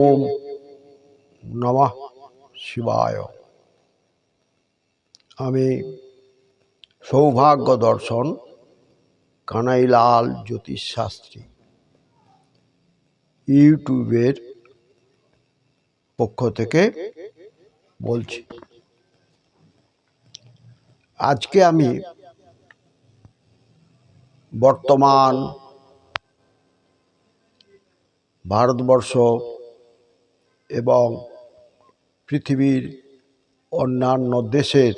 ওম নমঃ শিবায় আমি সৌভাগ্য দর্শন কানাইলাল জ্যোতিষ শাস্ত্রী ইউটিউবের পক্ষ থেকে বলছি। আজকে আমি বর্তমান ভারতবর্ষ এবং পৃথিবীর অন্যান্য দেশের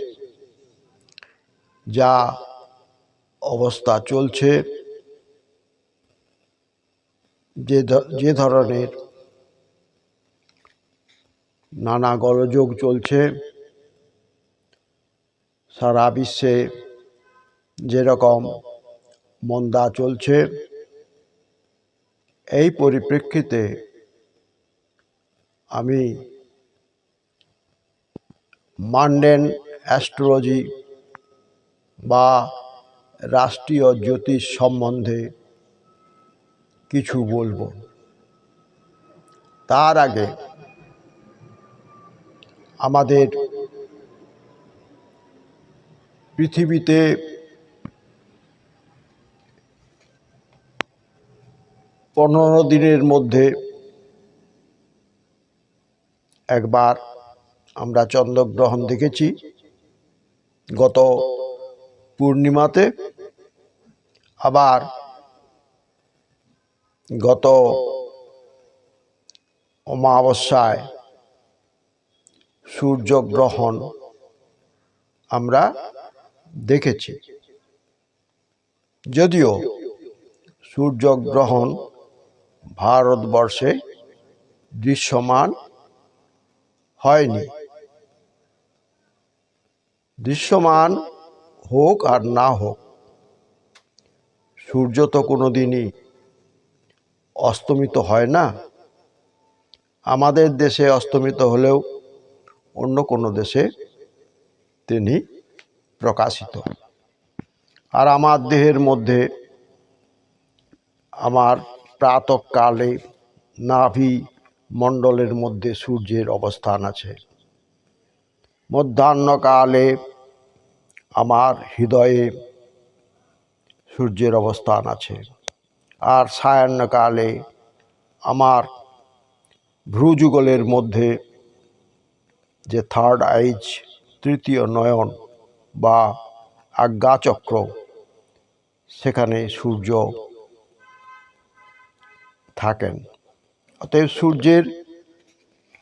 যা অবস্থা চলছে, যে যে ধরনের নানা গলযোগ চলছে, সারা বিশ্বে যেরকম মন্দা চলছে, এই পরিপ্রেক্ষিতে আমি মান্ডেন অ্যাস্ট্রোলজি বা রাষ্ট্রীয় জ্যোতিষ সম্বন্ধে কিছু বলব। তার আগে আমাদের পৃথিবীতে পনেরো দিনের মধ্যে একবার আমরা চন্দ্রগ্রহণ দেখেছি। গত পূর্ণিমাতে আবার গত অমাবস্যায় সূর্যগ্রহণ আমরা দেখেছি। যদিও সূর্যগ্রহণ ভারতবর্ষে দৃশ্যমান হয়নি। দৃশ্যমান হোক আর না হোক, সূর্য তো কোনো দিনই অস্তমিত হয় না। আমাদের দেশে অস্তমিত হলেও অন্য কোনো দেশে তিনি প্রকাশিত। আর আমার দেহের মধ্যে আমার প্রাতকালে নাভি মণ্ডলের মধ্যে সূর্যের অবস্থান আছে। মধ্যাহ্নকালে আমার হৃদয়ে সূর্যের অবস্থান আছে। আর সায়াহ্নকালে আমার ভ্রুযুগলের মধ্যে যে থার্ড আইজ তৃতীয় নয়ন বা আজ্ঞাচক্র, সেখানে সূর্য থাকেন। অতএব সূর্যের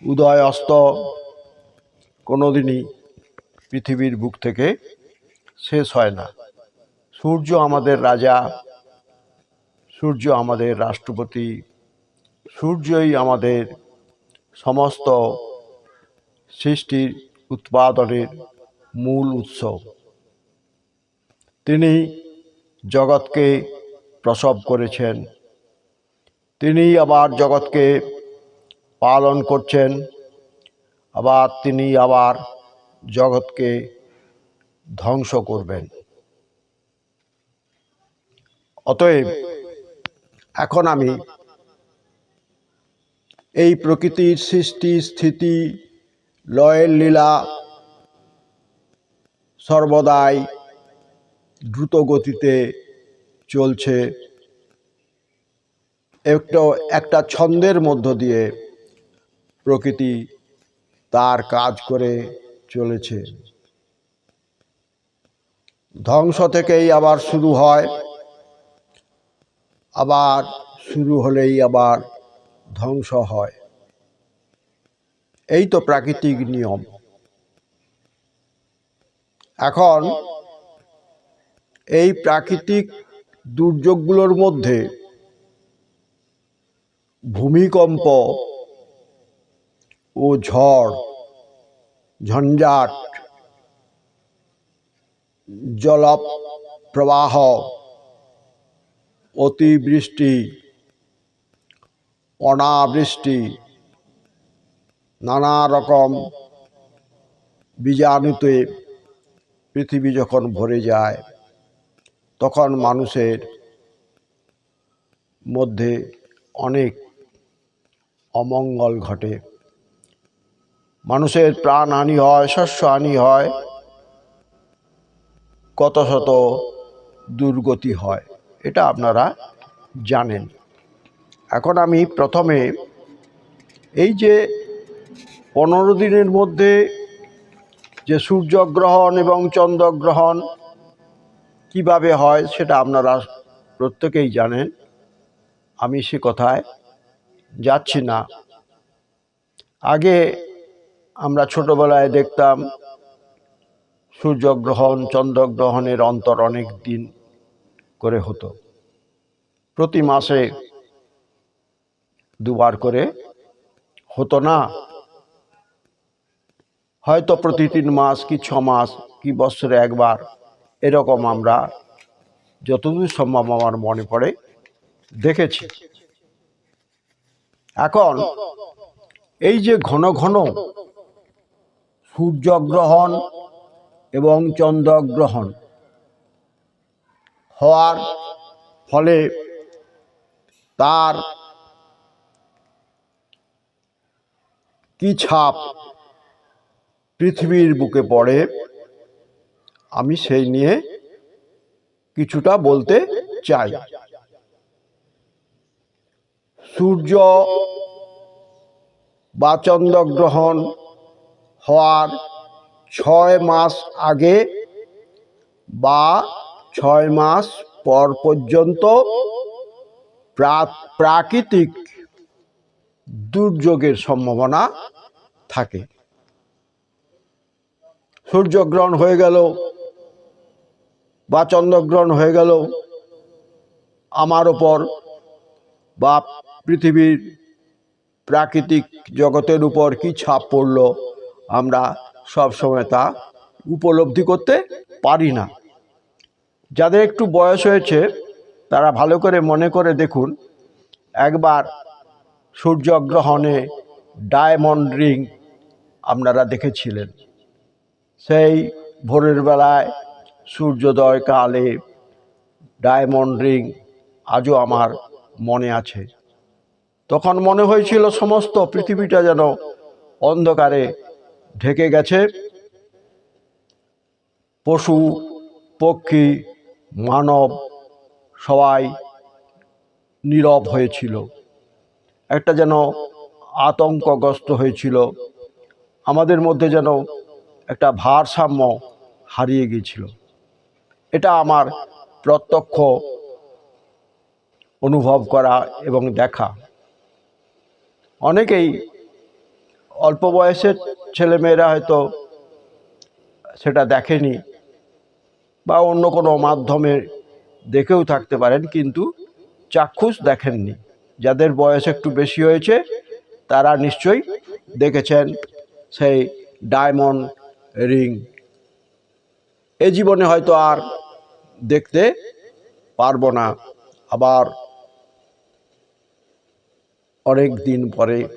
উদয় অস্ত কোনোদিনই পৃথিবীর বুক থেকে শেষ হয় না। সূর্য আমাদের রাজা, সূর্য আমাদের রাষ্ট্রপতি, সূর্যই আমাদের সমস্ত সৃষ্টির উৎপাদনের মূল উৎস। তিনি জগৎকে প্রসব করেছেন। তিনি আবার জগৎকে পালন করছেন। আবার তিনি আবার জগৎকে ধ্বংস করবেন। অতএব এখন আমি এই প্রকৃতির সৃষ্টি, স্থিতি, লয়ের লীলা সর্বদাই দ্রুত গতিতে চলছে। একটা একটা ছন্দের মধ্য দিয়ে প্রকৃতি তার কাজ করে চলেছে। ধ্বংস থেকেই আবার শুরু হয় আবার শুরু হলেই আবার ধ্বংস হয়। এই তো প্রাকৃতিক নিয়ম। এখন এই প্রাকৃতিক দুর্যোগগুলোর মধ্যে ভূমিকম্প ও ঝড়, ঝঞ্ঝাট, জলপ্রবাহ, অতিবৃষ্টি, অনাবৃষ্টি নানা রকম বীজাণুতে পৃথিবী যখন ভরে যায়, তখন মানুষের মধ্যে অনেক অমঙ্গল ঘটে। মানুষের প্রাণহানি হয়, শস্য হানি হয়, কত শত দুর্গতি হয়, এটা আপনারা জানেন। এখন আমি প্রথমে এই যে পনেরো দিনের মধ্যে যে সূর্যগ্রহণ এবং চন্দ্রগ্রহণ কীভাবে হয় সেটা আপনারা প্রত্যেকেই জানেন। আমি সে কথায় যাচ্ছি না। আগে আমরা ছোটবেলায় দেখতাম সূর্যগ্রহণ চন্দ্রগ্রহণের অন্তর অনেক দিন করে হতো। প্রতি মাসে দুবার করে হতো না। হয়তো প্রতি তিন মাস কি ছ মাস কি বছরে একবার, এরকম আমরা যতদূর সম্ভব আমার মনে পড়ে দেখেছি। এখন এই যে ঘন ঘন সূর্যগ্রহণ এবং চন্দ্রগ্রহণ হওয়ার ফলে তার কি ছাপ পৃথিবীর বুকে পড়ে, আমি সেই নিয়ে কিছুটা বলতে চাই। সূর্য বা চন্দ্রগ্রহণ হওয়ার ছয় মাস আগে বা ছয় মাস পর পর্যন্ত প্রা- প্রাকৃতিক দুর্যোগের সম্ভাবনা থাকে। সূর্যগ্রহণ হয়ে গেল বা চন্দ্রগ্রহণ হয়ে গেল, আমার ওপর বা পৃথিবীর প্রাকৃতিক জগতের উপর কি ছাপ পড়ল আমরা সব সময় তা উপলব্ধি করতে পারি না। যাদের একটু বয়স হয়েছে, তারা ভালো করে মনে করে দেখুন, একবার সূর্যগ্রহণে ডায়মন্ড রিং আপনারা দেখেছিলেন। সেই ভোরের বেলায় সূর্যোদয় কালে ডায়মন্ড রিং আজও আমার মনে আছে। তখন মনে হয়েছিল সমস্ত পৃথিবীটা যেন অন্ধকারে ঢেকে গেছে। পশু, পক্ষী, মানব সবাই নীরব হয়েছিল। একটা যেন আতঙ্কগ্রস্ত হয়েছিল। আমাদের মধ্যে যেন একটা ভারসাম্য হারিয়ে গিয়েছিল। এটা আমার প্রত্যক্ষ অনুভব করা এবং দেখা। অনেকেই অল্প বয়সের ছেলেমেয়েরা হয়তো সেটা দেখেনি বা অন্য কোনো মাধ্যমে দেখেও থাকতে পারেন, কিন্তু চাক্ষুষ দেখেননি। যাদের বয়স একটু বেশি হয়েছে, তারা নিশ্চয়ই দেখেছেন সেই ডায়মন্ড রিং। এ জীবনে হয়তো আর দেখতে পারব না। আবার অনেক দিন পরে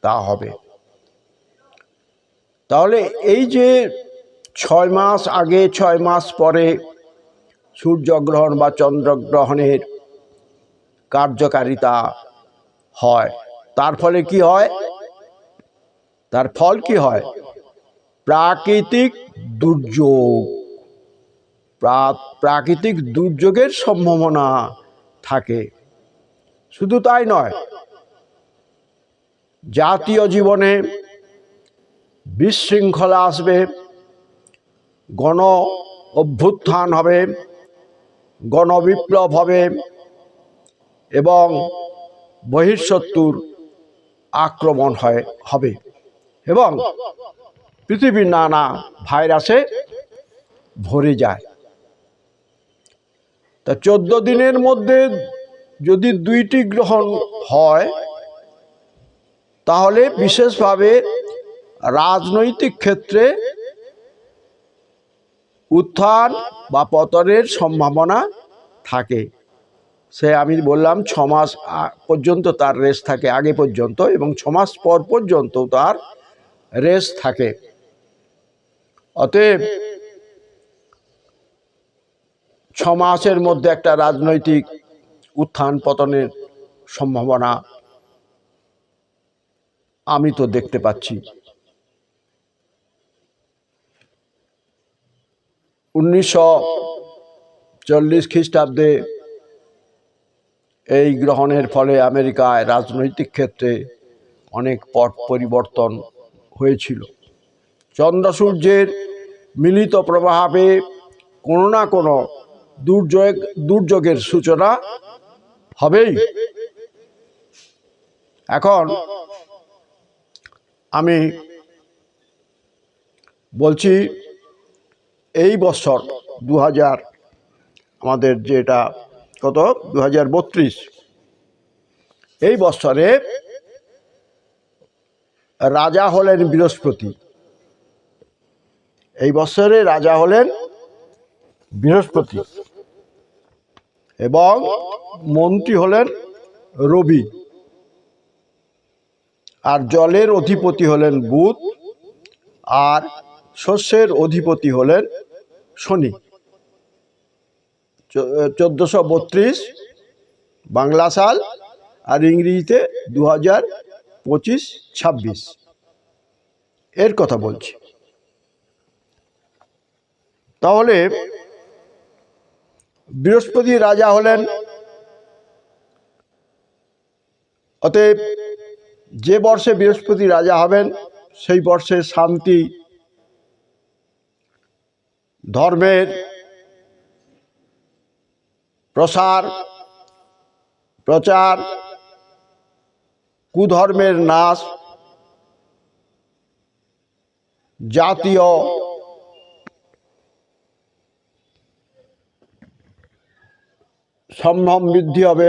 তা হবে। তাহলে এই যে ছয় মাস আগে, ছয় মাস পরে সূর্যগ্রহণ বা চন্দ্রগ্রহণের কার্যকারিতা হয়, তার ফলে কি হয়? তার ফল কি হয়? প্রাকৃতিক দুর্যোগ। প্রা- প্রাকৃতিক দুর্যোগের সম্ভাবনা থাকে। শুধু তাই নয় জাতীয় জীবনে বিশৃঙ্খলা আসবে, গণ অভ্যুত্থান হবে গণবিপ্লব হবে এবং বহিঃশত্রুর আক্রমণ হয়, হবে। এবং পৃথিবীর নানা ভাইরাসে ভরে যায়। তা চোদ্দ দিনের মধ্যে যদি দুইটি গ্রহণ হয় তাহলে বিশেষভাবে রাজনৈতিক ক্ষেত্রে উত্থান বা পতনের সম্ভাবনা থাকে। সে আমি বললাম ছ মাস পর্যন্ত তার রেস থাকে, আগে পর্যন্ত এবং ছ মাস পর পর্যন্ত তার রেস থাকে। অতএব ছ মাসের মধ্যে একটা রাজনৈতিক উত্থান, পতনের সম্ভাবনা আমি তো দেখতে পাচ্ছি। উনিশশো চল্লিশ খ্রিস্টাব্দে এই গ্রহণের ফলে আমেরিকায় রাজনৈতিক ক্ষেত্রে অনেক পট পরিবর্তন হয়েছিল। চন্দ্র সূর্যের মিলিত প্রভাবে কোনো না কোনো দুর্যোগ, দুর্যোগের সূচনা হবেই। এখন আমি বলছি, এই বছর দু হাজার আমাদের যেটা কত? দু হাজার বত্রিশ। এই বছরে রাজা হলেন বৃহস্পতি। এই বছরে রাজা হলেন বৃহস্পতি। এবং মন্ত্রী হলেন রবি। আর জলের অধিপতি হলেন বুধ, আর শস্যের অধিপতি হলেন শনি। চোদ্দোশো বত্রিশ বাংলা সাল আর ইংরেজিতে দু হাজার পঁচিশ ছাব্বিশ। এর কথা বলছি। তাহলে বৃহস্পতি রাজা হলেন, অতএব যে বর্ষে বৃহস্পতি রাজা হবেন, সেই বর্ষে শান্তি, ধর্মের প্রসার, প্রচার, কুধর্মের নাশ, জাতীয় সম্ভ্রম বৃদ্ধি হবে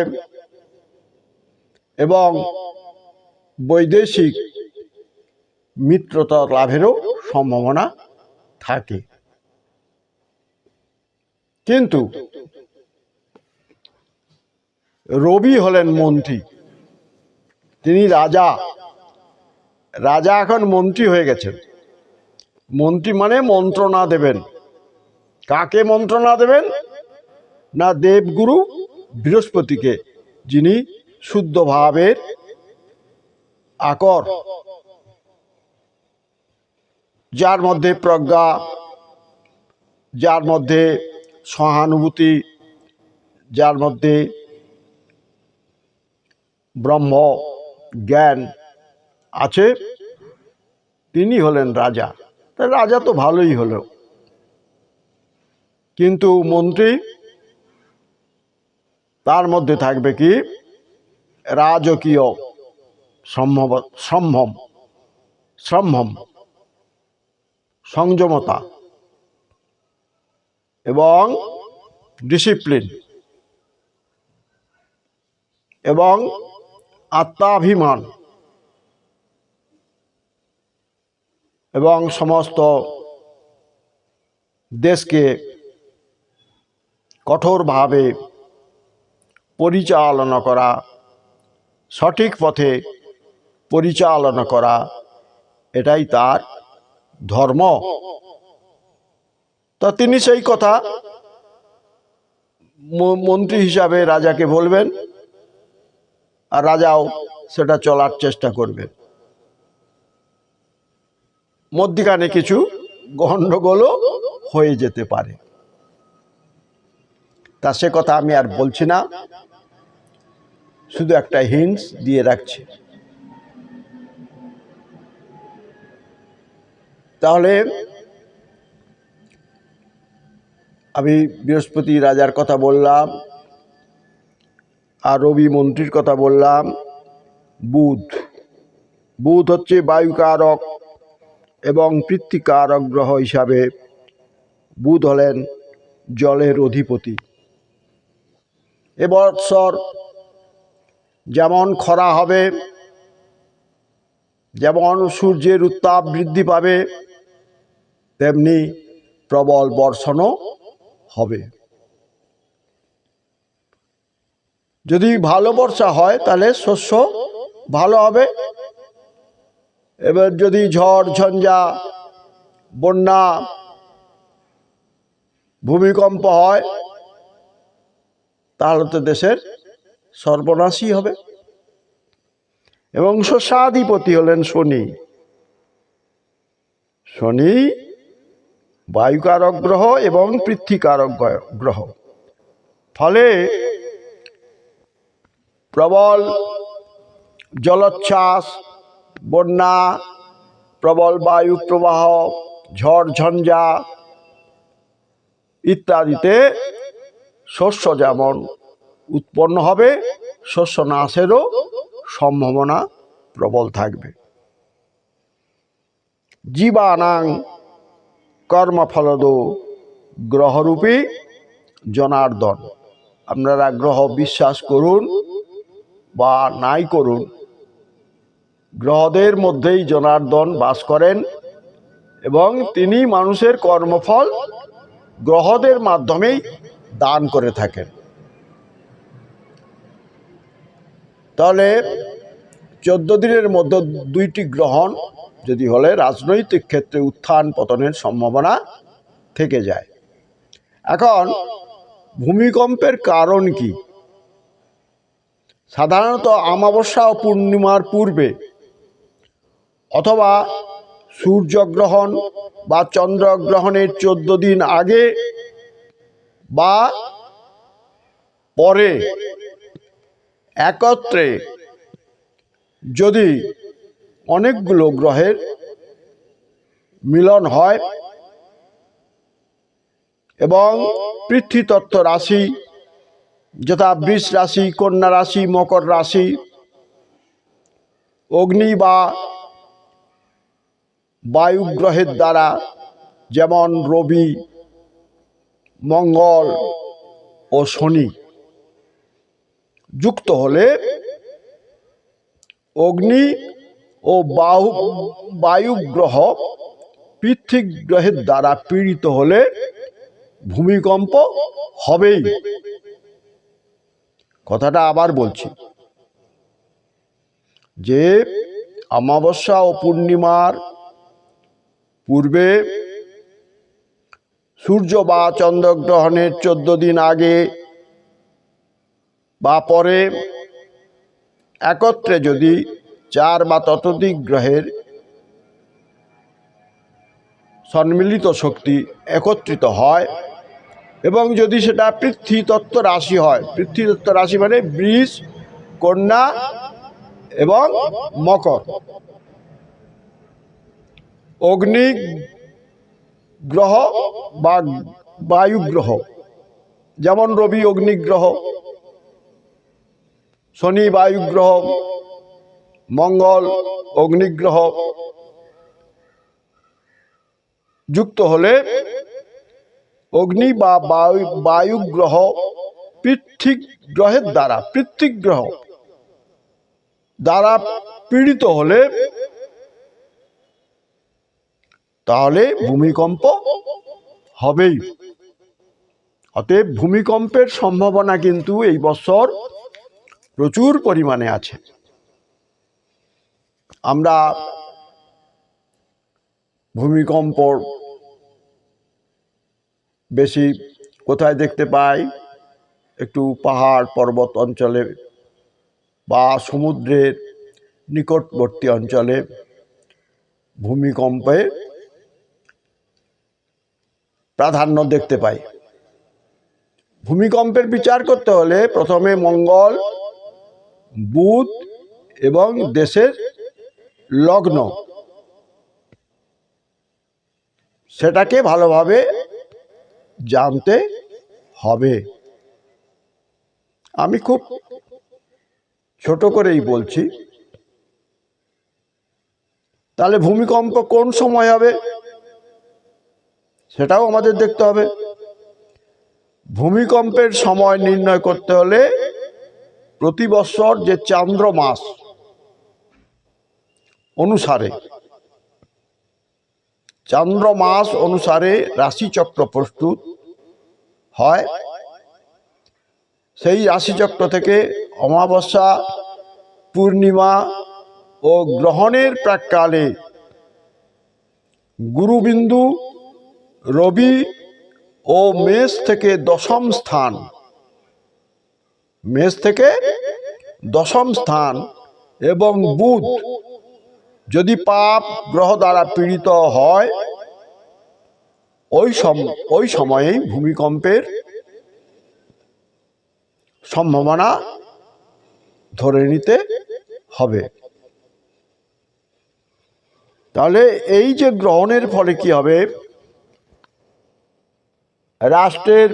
এবং বৈদেশিক মিত্রতা লাভেরও সম্ভাবনা থাকে। কিন্তু রবি হলেন মন্ত্রী। তিনি রাজা। রাজা এখন মন্ত্রী হয়ে গেছেন। মন্ত্রী মানে মন্ত্রণা দেবেন। কাকে মন্ত্রণা দেবেন? না দেবগুরু বৃহস্পতিকে, যিনি শুদ্ধ ভাবের আকর, যার মধ্যে প্রজ্ঞা, যার মধ্যে সহানুভূতি, যার মধ্যে ব্রহ্ম, জ্ঞান আছে, তিনি হলেন রাজা। তা রাজা তো ভালোই হলো। কিন্তু মন্ত্রী, তার মধ্যে থাকবে কি? রাজকীয়। সম্ভব সম্ভব সম্ভব, সংযমতা এবং ডিসিপ্লিন এবং আত্মাভিমান এবং সমস্ত দেশকে কঠোরভাবে পরিচালনা করা সঠিক পথে পরিচালনা করা, এটাই তার ধর্ম। তা তিনি সেই কথা মন্ত্রী হিসাবে রাজাকে বলবেন, আর রাজাও সেটা চলার চেষ্টা করবেন। মধ্যিখানে কিছু গণ্ডগোলও হয়ে যেতে পারে। তা সে কথা আমি আর বলছি না, শুধু একটা হিন্টস দিয়ে রাখছি। তাহলে আমি বৃহস্পতি রাজার কথা বললাম, আর রবি মন্ত্রীর কথা বললাম, বুধ। বুধ হচ্ছে বায়ুকারক এবং পৃথ্বীকারক গ্রহ হিসাবে বুধ হলেন জলের অধিপতি। এবছর যেমন খরা হবে, যেমন সূর্যের উত্তাপ বৃদ্ধি পাবে তেমনি প্রবল বর্ষণও হবে। যদি ভালো বর্ষা হয়, তাহলে শস্য ভালো হবে। এবার যদি ঝড়, ঝঞ্ঝা, বন্যা, ভূমিকম্প হয়, তাহলে তো দেশের সর্বনাশই হবে। এবং শস্যাধিপতি হলেন শনি। শনি বায়ুকারক গ্রহ এবং পৃথ্বীকারক গ্রহ ফলে প্রবল জলোচ্ছ্বাস, বন্যা, প্রবল বায়ু প্রবাহ ঝড়, ঝঞ্ঝা ইত্যাদিতে শস্য যেমন উৎপন্ন হবে, শস্য নাশেরও সম্ভাবনা প্রবল থাকবে। জীবানাং কর্মফলদ গ্রহরূপী জনার্দন। আপনারা গ্রহ বিশ্বাস করুন বা নাই করুন, গ্রহদের মধ্যেই জনার্দন বাস করেন এবং তিনি মানুষের কর্মফল গ্রহদের মাধ্যমেই দান করে থাকেন। তাহলে চোদ্দ দিনের মধ্যে দুইটি গ্রহণ যদি হলে রাজনৈতিক ক্ষেত্রে উত্থান পতনের সম্ভাবনা থেকে যায়। এখন ভূমিকম্পের কারণ কি? সাধারণত অমাবস্যা ও পূর্ণিমার পূর্বে অথবা সূর্যগ্রহণ বা চন্দ্রগ্রহণের চোদ্দ দিন আগে বা পরে একত্রে যদি অনেকগুলো গ্রহের মিলন হয় এবং পৃথ্বীতত্ত্ব রাশি, যথা বৃষ রাশি, কন্যা রাশি, মকর রাশি, অগ্নি বা বায়ু গ্রহের দ্বারা, যেমন রবি, মঙ্গল ও শনি, যুক্ত হলে অগ্নি ও বায়ু বায়ু গ্রহ পৃথ্বী গ্রহের দ্বারা পীড়িত হলে ভূমিকম্প হবেই। কথাটা আবার বলছি। যে অমাবস্যা ও পূর্ণিমার পূর্বে সূর্য বা চন্দ্রগ্রহণের চোদ্দ দিন আগে বা পরে একত্রে যদি চার বা ততোধিক গ্রহের সম্মিলিত শক্তি একত্রিত হয় এবং যদি সেটা পৃথ্বীতত্ত্ব রাশি হয় পৃথ্বীতত্ত্ব রাশি মানে বৃষ, কন্যা এবং মকর। অগ্নি গ্রহ বা বায়ু গ্রহ, যেমন রবি অগ্নিগ্রহ শনি বায়ু গ্রহ মঙ্গল, অগ্নিগ্রহ যুক্ত হলে অগ্নি বা বায়ু বায়ু গ্রহ পৃথ্বী গ্রহের দ্বারা পৃথ্বী গ্রহ দ্বারা পীড়িত হলে তাহলে ভূমিকম্প হবেই। অতএব ভূমিকম্পের সম্ভাবনা কিন্তু এই বছর প্রচুর পরিমাণে আছে। আমরা ভূমিকম্প বেশি কোথায় দেখতে পাই? একটু পাহাড় পর্বত অঞ্চলে বা সমুদ্রের নিকটবর্তী অঞ্চলে ভূমিকম্পে প্রাধান্য দেখতে পাই। ভূমিকম্পের বিচার করতে হলে প্রথমে মঙ্গল, বুধ এবং দেশের লগ্ন। সেটাকে ভালোভাবে জানতে হবে। আমি খুব ছোট করেই বলছি। তাহলে ভূমিকম্প কোন সময় হবে? সেটাও আমাদের দেখতে হবে। ভূমিকম্পের সময় নির্ণয় করতে হলে প্রতি বছর যে চান্দ্র মাস অনুসারে। চান্দ্র মাস অনুসারে রাশিচক্র প্রস্তুত হয়। সেই রাশিচক্র থেকে অমাবস্যা, পূর্ণিমা ও গ্রহণের প্রাককালে গুরুবিন্দু, রবি ও মেষ থেকে দশম স্থান। মেষ থেকে দশম স্থান এবং বুধ যদি পাপ গ্রহ দ্বারা পীড়িত হয়, ওই সম, ওই সময়েই ভূমিকম্পের সম্ভাবনা ধরে নিতে হবে। তাহলে এই যে গ্রহণের ফলে কি হবে? রাষ্ট্রের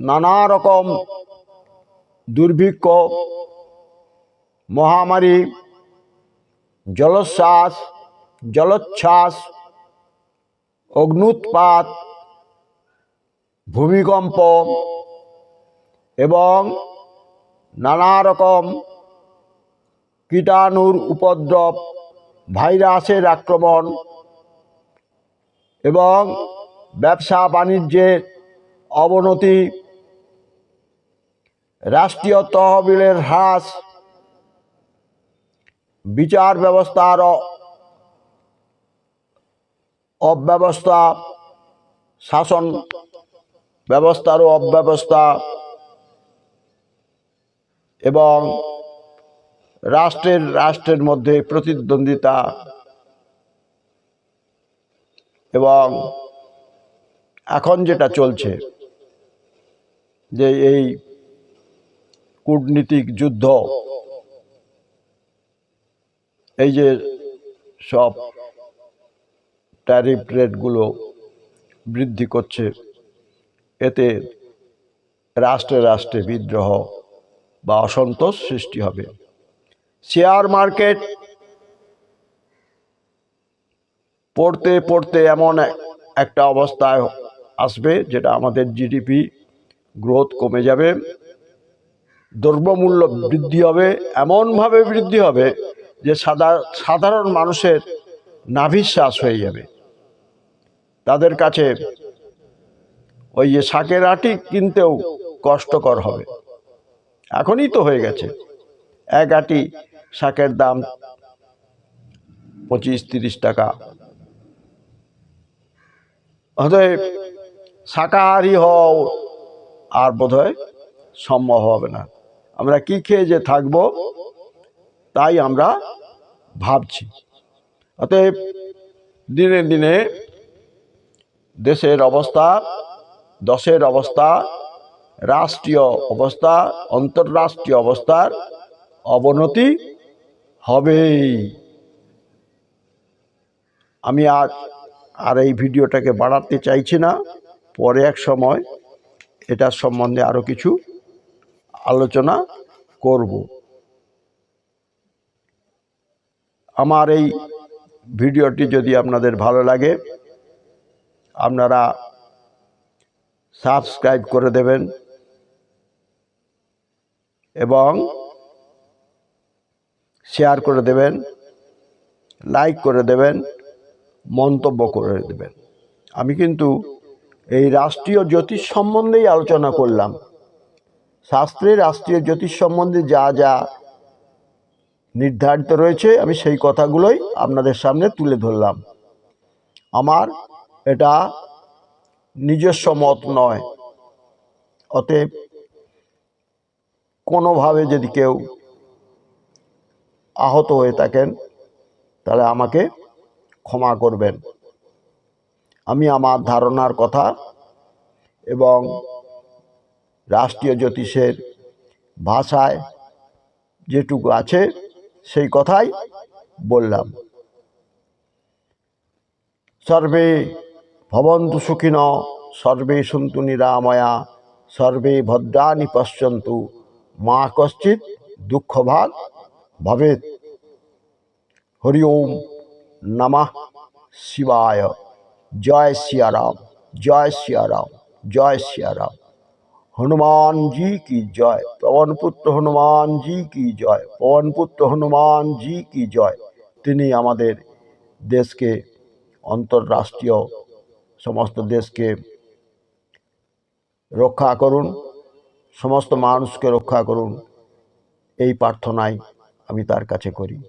নানা রকম দুর্ভিক্ষ, মহামারী জলোচ্ছ্বাস জলোচ্ছ্বাস, অগ্নুৎপাত, ভূমিকম্প এবং নানা রকম কীটাণুর উপদ্রব, ভাইরাসের আক্রমণ এবং ব্যবসা বাণিজ্যের অবনতি, রাষ্ট্রীয় তহবিলের হ্রাস বিচার ব্যবস্থার অব্যবস্থা, শাসন ব্যবস্থারও অব্যবস্থা এবং রাষ্ট্রের রাষ্ট্রের মধ্যে প্রতিদ্বন্দ্বিতা এবং এখন যেটা চলছে যে এই কূটনীতিক যুদ্ধ এই যে সব ট্যারিফ রেটগুলো বৃদ্ধি করছে, এতে রাষ্ট্রে রাষ্ট্রে বিদ্রোহ বা অসন্তোষ সৃষ্টি হবে। শেয়ার মার্কেট পড়তে পড়তে এমন একটা অবস্থায় আসবে যেটা আমাদের জিডিপি গ্রোথ কমে যাবে, দ্রব্যমূল্য বৃদ্ধি হবে, এমনভাবে বৃদ্ধি হবে যে সাদা, সাধারণ মানুষের নাভিশ্বাস হয়ে যাবে। তাদের কাছে ওই যে শাকের আটি কিনতেও কষ্টকর হবে। এখনই তো হয়ে গেছে। এক আটি শাকের দাম পঁচিশ তিরিশ টাকা। অতএব শাকাহারি হও আর বোধহয় সম্ভব হবে না। আমরা কি খেয়ে যে থাকব তাই আমরা ভাবছি। অতএব দিনে দিনে দেশের অবস্থা, দশের অবস্থা, রাষ্ট্রীয় অবস্থা অন্তর্রাষ্ট্রীয় অবস্থার অবনতি হবেই। আমি আর আর এই ভিডিওটাকে বাড়াতে চাইছি না। পরে এক সময় এটার সম্বন্ধে আরও কিছু আলোচনা করব। আমার এই ভিডিওটি যদি আপনাদের ভালো লাগে, আপনারা সাবস্ক্রাইব করে দেবেন এবং শেয়ার করে দেবেন, লাইক করে দেবেন, মন্তব্য করে দেবেন। আমি কিন্তু এই রাষ্ট্রীয় জ্যোতিষ সম্বন্ধেই আলোচনা করলাম। শাস্ত্রে রাষ্ট্রীয় জ্যোতিষ সম্বন্ধে যা যা নির্ধারিত রয়েছে, আমি সেই কথাগুলোই আপনাদের সামনে তুলে ধরলাম। আমার এটা নিজস্ব মত নয়। অতএব কোনোভাবে যদি কেউ আহত হয়ে থাকেন, তাহলে আমাকে ক্ষমা করবেন। আমি আমার ধারণার কথা এবং রাষ্ট্রীয় জ্যোতিষের ভাষায় যেটুকু আছে সেই কথাই বললাম। সর্বে ভবন্তু সুখিন, সর্বে সন্তু নিরাময়া, সর্বে ভদ্রাণি পশ্যন্তু, মা কশ্চিৎ দুঃখভাগ ভবেৎ। হরি ওম নমঃ শিবায়। জয় সিয়ারাম জয় সিয়ারাম জয় সিয়ারাম হনুমানজি কি জয়? পবনপুত্র হনুমানজি কি জয়? পবনপুত্র হনুমানজি কি জয়? তিনি আমাদের দেশকে অন্তর্রাষ্ট্রীয় সমস্ত দেশকে রক্ষা করুন, সমস্ত মানুষকে রক্ষা করুন। এই প্রার্থনাই আমি তার কাছে করি।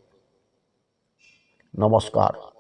নমস্কার।